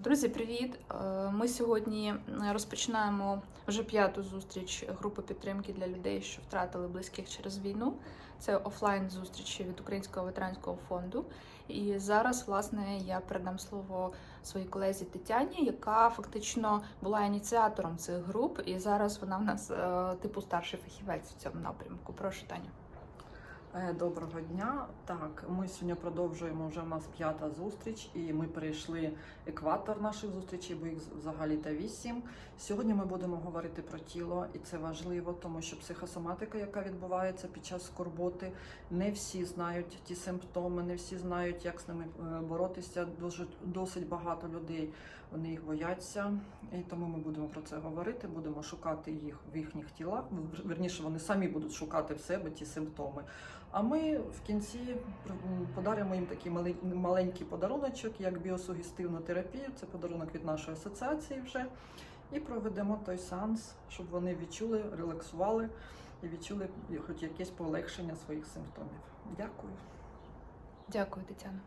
Друзі, привіт! Е, Ми сьогодні розпочинаємо вже п'яту зустріч групи підтримки для людей, що втратили близьких через війну. Це офлайн зустрічі від Українського ветеранського фонду. І зараз, власне, я передам слово своїй колезі Тетяні, яка фактично була ініціатором цих груп, і зараз вона в нас е, типу старший фахівець в цьому напрямку. Прошу Таня. Е, Доброго дня. Так, ми сьогодні продовжуємо вже у нас п'ята зустріч, і ми перейшли екватор наших зустрічей, бо їх взагалі та вісім. Сьогодні ми будемо говорити про тіло, і це важливо, тому що психосоматика, яка відбувається під час скорботи, не всі знають ті симптоми, не всі знають, як з ними е, боротися. Дуже досить багато людей вони їх бояться, і тому ми будемо про це говорити. Будемо шукати їх в їхніх тілах. Верніше, вони самі будуть шукати в себе ті симптоми. А ми в кінці подаримо їм такий маленький подаруночок, як біосугестивну терапію. Це подарунок від нашої асоціації вже. І проведемо той сеанс, щоб вони відчули, релаксували і відчули хоч якесь полегшення своїх симптомів. Дякую. Дякую, Тетяна.